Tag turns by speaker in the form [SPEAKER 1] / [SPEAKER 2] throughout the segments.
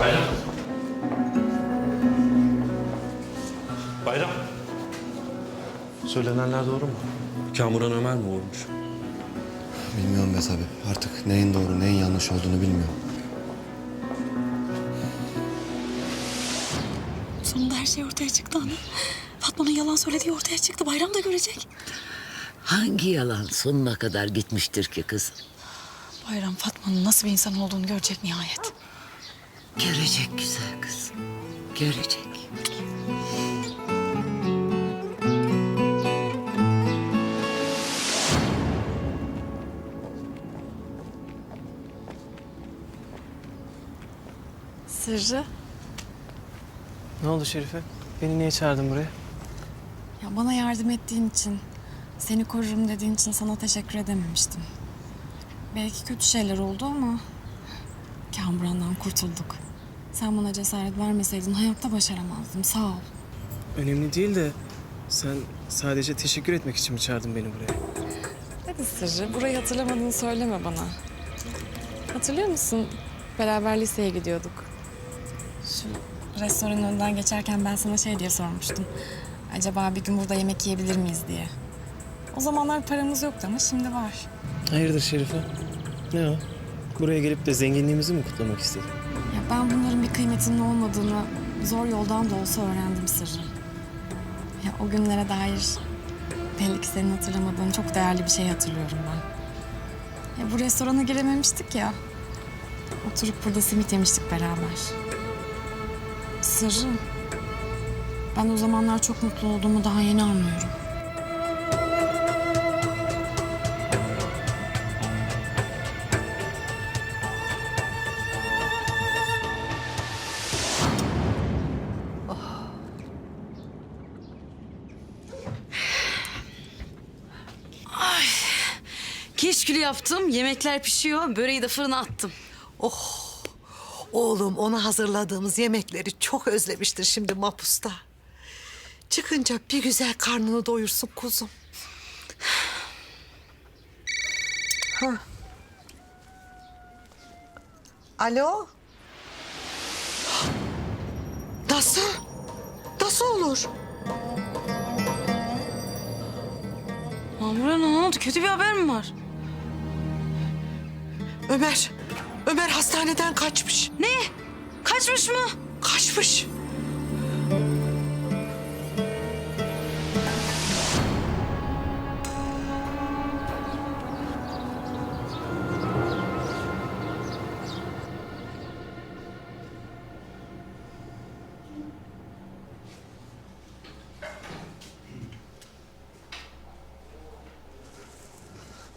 [SPEAKER 1] Bayram. Bayram. Söylenenler doğru mu?
[SPEAKER 2] Kamuran Ömer mi vurmuş?
[SPEAKER 3] Bilmiyorum be tabii. Artık neyin doğru neyin yanlış olduğunu bilmiyorum.
[SPEAKER 4] Sonunda her şey ortaya çıktı ana. Fatma'nın yalan söylediği ortaya çıktı. Bayram da görecek.
[SPEAKER 5] Hangi yalan sonuna kadar gitmiştir ki kız?
[SPEAKER 4] Bayram Fatma'nın nasıl bir insan olduğunu görecek nihayet.
[SPEAKER 5] Görecek güzel kız. Görecek.
[SPEAKER 4] Sırrı.
[SPEAKER 6] Ne oldu Şerife? Beni niye çağırdın buraya?
[SPEAKER 4] Ya bana yardım ettiğin için, seni korurum dediğin için sana teşekkür edememiştim. Belki kötü şeyler oldu ama Kamuran'dan kurtulduk. Sen bana cesaret vermeseydin hayatta başaramazdım. Sağ ol.
[SPEAKER 6] Önemli değil de sen sadece teşekkür etmek için mi çağırdın beni buraya?
[SPEAKER 4] Hadi Sırrı, burayı hatırlamadığını söyleme bana. Hatırlıyor musun? Beraber liseye gidiyorduk. Şu restoranın önünden geçerken ben sana şey diye sormuştum. Acaba bir gün burada yemek yiyebilir miyiz diye. O zamanlar paramız yoktu ama şimdi var.
[SPEAKER 6] Hayırdır Şerife? Ne o? Buraya gelip de zenginliğimizi mi kutlamak istedin?
[SPEAKER 4] Ya ben bunların bir kıymetinin olmadığını zor yoldan da olsa öğrendim Sırrı. Ya o günlere dair belli ki senin hatırlamadığın çok değerli bir şey hatırlıyorum ben. Ya bu restorana girememiştik ya. Oturup burada simit yemiştik beraber. Sırrı. Ben o zamanlar çok mutlu olduğumu daha yeni anlıyorum.
[SPEAKER 7] Keşkülü yaptım, yemekler pişiyor, böreği de fırına attım.
[SPEAKER 8] Oğlum ona hazırladığımız yemekleri çok özlemiştir şimdi mapusta. Çıkınca bir güzel karnını doyursun kuzum. Ha. Alo? Nasıl? Nasıl olur?
[SPEAKER 7] Mamura ne oldu? Kötü bir haber mi var?
[SPEAKER 8] Ömer, Ömer hastaneden kaçmış.
[SPEAKER 7] Ne? Kaçmış mı?
[SPEAKER 8] Kaçmış.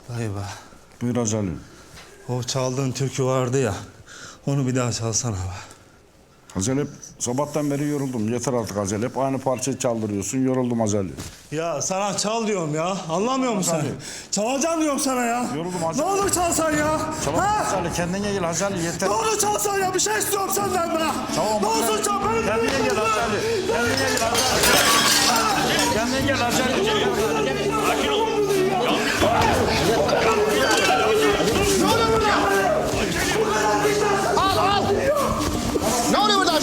[SPEAKER 9] Dayı be.
[SPEAKER 10] Buyur Azali.
[SPEAKER 9] O çaldığın türkü vardı ya. Onu bir daha çalsana be.
[SPEAKER 10] Azali sabahtan beri yoruldum. Yeter artık Azali. Hep aynı parçayı çaldırıyorsun. Yoruldum Azali.
[SPEAKER 9] Ya sana çal diyorum ya. Anlamıyor musun sen? Çalacağım diyorum sana ya.
[SPEAKER 10] Yoruldum
[SPEAKER 9] Ne
[SPEAKER 10] Azali.
[SPEAKER 9] olur çalsan ya.
[SPEAKER 10] Tamam
[SPEAKER 9] Ha?
[SPEAKER 10] Azali kendine gel Azali yeter.
[SPEAKER 9] Ne olur çalsan ya. Bir şey istiyorum senden be.
[SPEAKER 10] Tamam
[SPEAKER 9] ne olsun çal. Beni
[SPEAKER 10] Kendine gel Azali. Kendine gel Azali. Kendine gel Azali.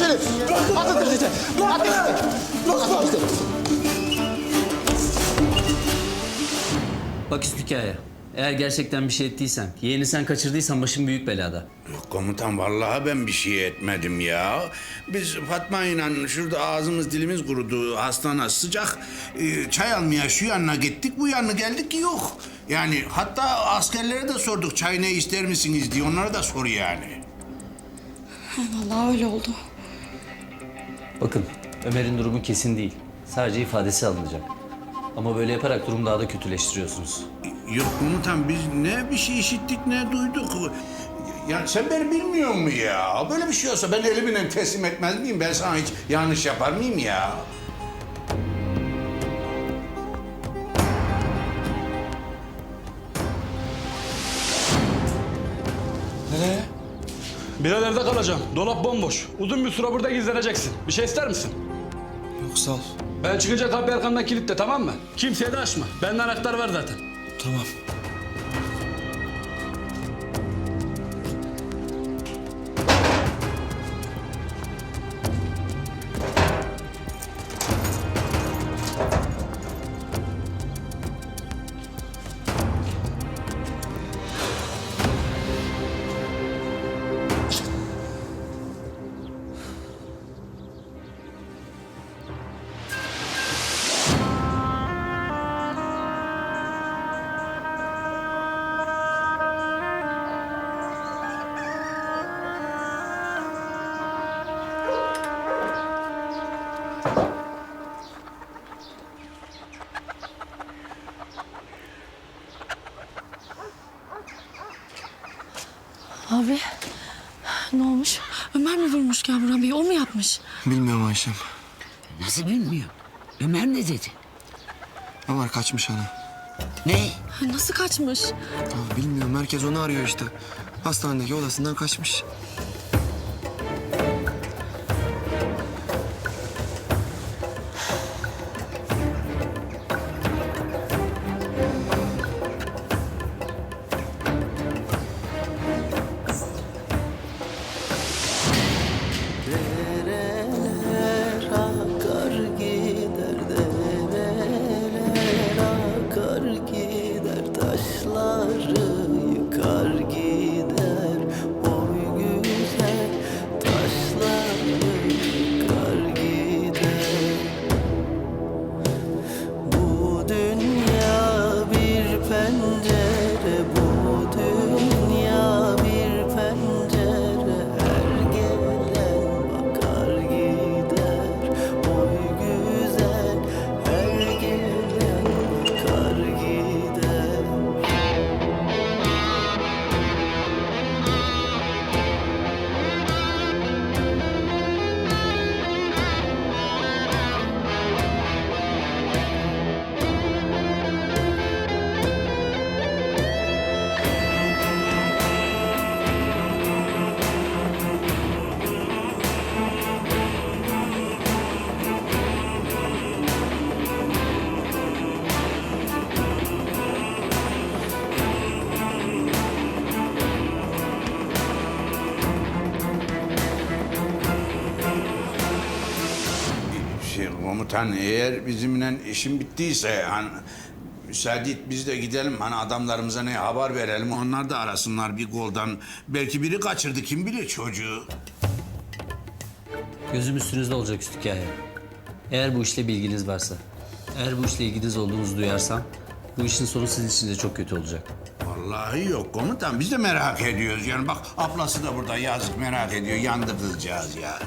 [SPEAKER 3] Ne oluyor burada Acele? Atın kızı Atın. Atın işte.
[SPEAKER 11] Bak hikaye. Eğer gerçekten bir şey ettiysem, yeğeni sen kaçırdıysan başım büyük belada.
[SPEAKER 12] Yok komutan vallahi ben bir şey etmedim ya. Biz Fatma ile şurada ağzımız dilimiz kurudu hastane sıcak. Ee, çay almaya şu yanına gittik bu yanına geldik yok. Yani hatta askerlere de sorduk çay ne ister misiniz diye onlara da sor yani.
[SPEAKER 4] Vallahi öyle oldu.
[SPEAKER 11] Bakın, Ömer'in durumu kesin değil. Sadece ifadesi alınacak. Ama böyle yaparak durumu daha da kötüleştiriyorsunuz.
[SPEAKER 12] Yok komutan biz ne bir şey işittik ne duyduk. Ya sen beni bilmiyor mu ya? Böyle bir şey olsa ben elimle teslim etmez miyim? Ben sana hiç yanlış yapar mıyım ya?
[SPEAKER 1] Biraderde kalacağım. Dolap bomboş. Uzun bir süre burada gizleneceksin. Bir şey ister misin?
[SPEAKER 3] Yok sağ ol.
[SPEAKER 1] Ben çıkınca kapı arkandan kilitle tamam mı? Kimseye de açma. Benden anahtar var zaten.
[SPEAKER 3] Tamam.
[SPEAKER 4] Abi ne olmuş? Ömer mi vurmuş Kamuran Bey? O mu yapmış?
[SPEAKER 3] Bilmiyorum Ayşem.
[SPEAKER 5] Nasıl bilmiyor? Ömer ne dedi?
[SPEAKER 3] Ömer kaçmış ana.
[SPEAKER 5] Ne?
[SPEAKER 4] Nasıl kaçmış?
[SPEAKER 3] Ya bilmiyorum herkes onu arıyor işte. Hastanedeki odasından kaçmış.
[SPEAKER 12] Komutan eğer bizimle işim bittiyse hani müsaade et biz de gidelim hani adamlarımıza ne haber verelim onlar da arasınlar bir goldan belki biri kaçırdı kim bilir çocuğu.
[SPEAKER 11] Gözüm üstünüzde olacak üst hikaye. Eğer bu işle bilginiz varsa, eğer bu işle ilginiz olduğunuzu duyarsam bu işin sonu sizin için de çok kötü olacak.
[SPEAKER 12] Vallahi yok komutan biz de merak ediyoruz yani bak ablası da burada yazık merak ediyor yandı kızcağız ya.